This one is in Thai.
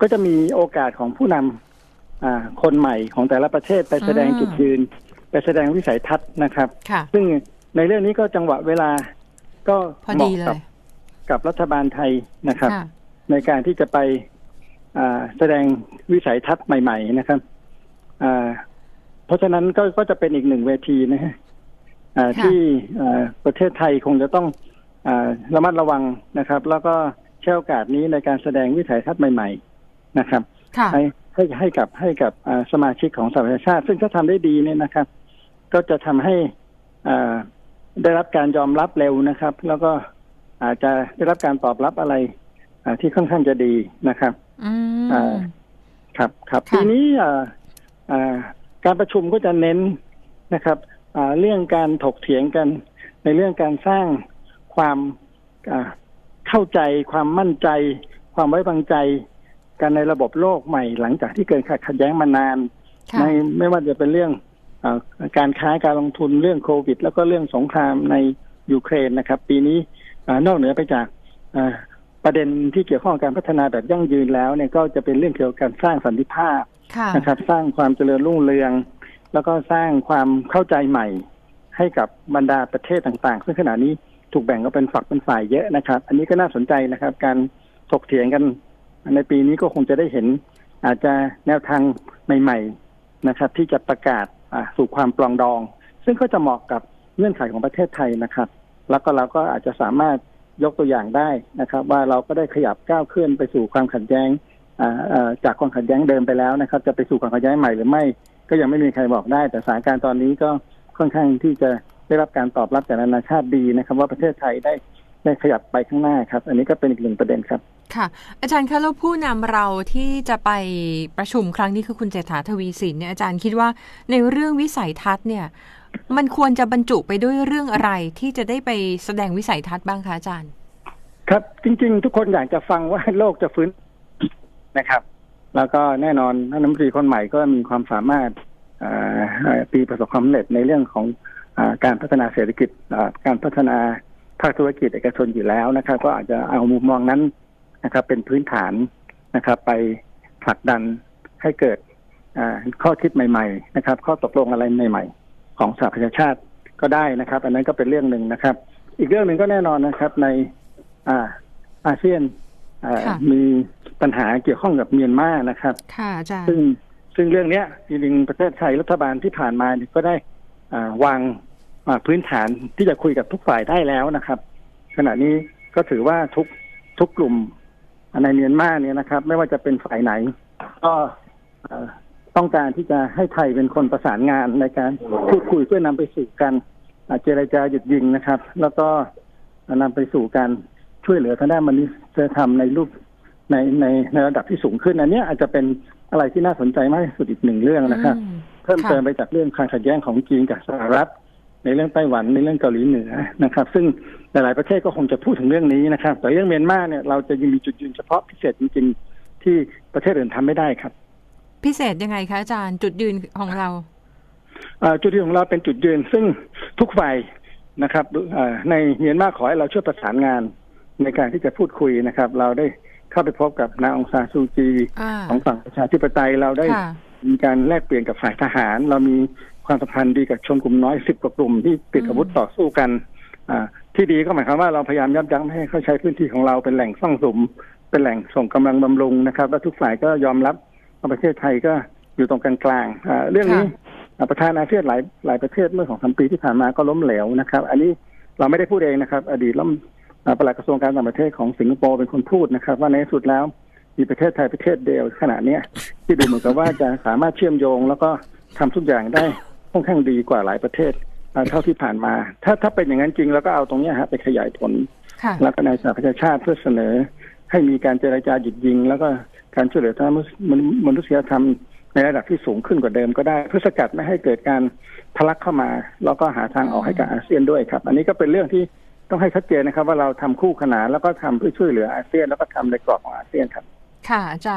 ก็จะมีโอกาสของผู้นำอ่าคนใหม่ของแต่ละประเทศไปแสดงอืมจุดยืน ไปแสดงวิสัยทัศน์นะครับค่ะซึ่งในเรื่องนี้ก็จังหวะเวลาก็พอเหดีมาะเลกับยกับรัฐบาลไทยนะครับค่ะในการที่จะไปอ่าแสดงวิสัยทัศน์ใหม่ ๆ นะครับอ่าเพราะฉะนั้นก็ก็จะเป็นอีกหนึ่งเวทีนะฮะอ่าค่ะที่อ่าประเทศไทยคงจะต้องอาระมัดระวังนะครับ แล้วก็ใช้โอกาสนี้ในการแสดงวิสัยทัศน์ใหม่ ๆ นะครับค่ะให้ให้ให้กับให้กับอ่าสมาชิกของสหประชาชาติ ซึ่งถ้าทำได้ดีเนี่ยนะครับ ก็จะทำให้อ่าได้รับการยอมรับเร็วนะครับ แล้วก็อาจจะได้รับการตอบรับอะไรอ่าที่ค่อนข้างจะดีนะครับอือ่ามครับครับค่ะปีนี้อ่าอ่าการประชุมก็จะเน้นนะครับอ่าเรื่องการถกเถียงกัน ในเรื่องการสร้างความอ่าเข้าใจ ความมั่นใจ ความไว้วางใจ กันในระบบโลกใหม่ หลังจากที่เกิดขัดแย้งมานานค่ะในไม่ว่าจะเป็นเรื่องอาการค้าการลงทุนเรื่องโควิด แล้วก็เรื่องสงครามในยูเครนนะครับ ปีนี้อานอกเหนือไปจากอ่าประเด็นที่เกี่ยวข้องกับการพัฒนาแบบยั่งยืนแล้วเนี่ยก็จะเป็นเรื่องเกี่ยวกับการสร้างสันติภาพค่ะนะครับ สร้างความเจริญรุ่งเรือง แล้วก็สร้างความเข้าใจใหม่ ให้กับบรรดาประเทศต่างๆ ซึ่งขณะนี้ถูกแบ่งก็เป็นฝักเป็นฝ่ายเยอะนะครับ อันนี้ก็น่าสนใจนะครับ การถกเถียงกัน ในปีนี้ก็คงจะได้เห็นอาจจะแนวทางใหม่ ๆนะครับ ที่จะประกาศสู่ความปลองดอง ซึ่งก็จะเหมาะกับเงื่อนไขของประเทศไทยนะครับ แล้วก็เราก็อาจจะสามารถยกตัวอย่างได้นะครับ ว่าเราก็ได้ขยับก้าวเคลื่อนไปสู่ความขัดแย้งจากความขัดแย้งเดิมไปแล้วนะครับ จะไปสู่ความขัดแย้งใหม่หรือไม่ ก็ยังไม่มีใครบอกได้ แต่สถานการณ์ตอนนี้ก็ค่อนข้างที่จะได้รับการตอบรับจากนานาชาติดีนะครับ ว่าประเทศไทยได้ได้ขยับไปข้างหน้าครับ อันนี้ก็เป็นอีกหนึ่งประเด็นครับ ค่ะ อาจารย์คะแล้วผู้นำเราที่จะไปประชุมครั้งนี้คือคุณเศรษฐาทวีสินเนี่ยอาจารย์คิดว่าในเรื่องวิสัยทัศน์เนี่ย มันควรจะบรรจุไปด้วยเรื่องอะไรที่จะได้ไปแสดงวิสัยทัศน์บ้างคะอาจารย์ ครับจริง ๆ ทุกคนอยากจะฟังว่าโลกจะฟื้นนะครับ แล้วก็แน่นอนท่านรัฐมนตรีคนใหม่ก็มีความสามารถปีประสบความสำเร็จในเรื่องของอการพัฒนาเศรษฐกิจการพัฒนาภาคธุรกิจเอกชนอยู่แล้วนะครับ ก็อาจจะเอามุมมองนั้น นะครับ เป็นพื้นฐานนะครับ ไปผลักดันให้เกิดอ่าข้อคิดใหม่ ๆ นะครับ ข้อตกลงอะไรใหม่ ๆ ของสหประชาชาติก็ได้นะครับ อันนั้นก็เป็นเรื่องหนึ่งนะครับ อีกเรื่องหนึ่งก็แน่นอนนะครับ ในอ่าอาเซียนอ่าค่ะมีปัญหาเกี่ยวข้องกับเมียนมานะครับค่ะอาจารย์ซึ่งซึ่งเรื่องเนี้ยจริงๆประเทศไทยรัฐบาลที่ผ่านมาเนี่ยก็ได้อ่าวางอ่าพื้นฐานที่จะคุยกับทุกฝ่ายได้แล้วนะครับ ขณะนี้ก็ถือว่าทุกทุกกลุ่ม ในเมียนมาเนี่ยนะครับ ไม่ว่าจะเป็นฝ่ายไหน ก็เอ่อต้องการที่จะให้ไทยเป็นคนประสานงานในการพูดคุยเพื่อนำไปสู่การอ่าเจรจาหยุดยิงนะครับ แล้วก็นำไปสู่การช่วยเหลือทางด้านมนุษยธรรมในรูปในในในระดับที่สูงขึ้นอันเนี้ยอาจจะเป็นอะไรที่น่าสนใจมากที่สุดอีกหนึ่งเรื่องนะครับอืมเพิ่มค่ะเติมไปจากเรื่องความขัดแย้งของจีนกับสหรัฐ ในเรื่องไต้หวันในเรื่องเกาหลีเหนือนะครับ ซึ่งหลาย ๆ ประเทศก็คงจะพูดถึงเรื่องนี้นะครับ แต่เรื่องเมียนมาเนี่ยเราจะยังมีจุดยืนเฉพาะพิเศษจริงๆที่ประเทศอื่นทำไม่ได้ครับ พิเศษยังไงคะอาจารย์จุดยืนของเราเอ่อจุดยืนของเราเป็นจุดยืนซึ่งทุกฝ่ายนะครับเอ่อในเมียนมาขอให้เราช่วยประสานงานในการที่จะพูดคุยนะครับ เราได้เข้าไปพบกับนางองซานซูจีอ่าของฝั่งประชาธิปไตยเราได้ค่ะมีการแลกเปลี่ยนกับฝ่ายทหาร เรามี ความสัมพันธ์ดีกับชนกลุ่มน้อยสิบกว่ากลุ่มที่ติดอาวุธต่อสู้กันอ่าที่ดีก็หมายความว่าเราพยายามยับยั้งไม่ให้เขาใช้พื้นที่ของเราเป็นแหล่งซ่องสุม เป็นแหล่งส่งกำลังบำรุงนะครับ และทุกฝ่ายก็ยอมรับว่าประเทศไทยก็อยู่ตรงกลางๆอ่าเรื่องนี้อ่าประธานาเซียนหลายหลายประเทศเมื่อสองสามปีที่ผ่านมาก็ล้มเหลวนะครับ อันนี้เราไม่ได้พูดเองนะครับ อดีตล้มอ่าปลัดกระทรวงการต่างประเทศของสิงคโปร์เป็นคนพูดนะครับ ว่าในที่สุดแล้วมีประเทศไทยประเทศเดียวขณะเนี้ยที่ดูเหมือนกับว่าจะสามารถเชื่อมโยงแล้วก็ทำทุกอย่างได้ ค่อนข้างดีกว่าหลายประเทศอ่าเท่าที่ผ่านมา ถ้าถ้าเป็นอย่างนั้นจริงแล้วก็เอาตรงเนี้ยฮะไปขยายผลค่ะแล้วก็ในสหประชาชาติเพื่อเสนอ ให้มีการเจรจาหยุดยิง แล้วก็การช่วยเหลือทางมนุษยธรรมในระดับที่สูงขึ้นกว่าเดิมก็ได้เพื่อสกัดไม่ให้เกิดการทะลักเข้ามา แล้วก็หาทางออกให้กับอาเซียนด้วยครับ อันนี้ก็เป็นเรื่องที่ต้องให้ชัดเจนนะครับ ว่าเราทำคู่ขนานแล้วก็ทำเพื่อช่วยเหลืออาเซียน แล้วก็ทำในกรอบของอาเซียนครับ ค่ะอาจารย์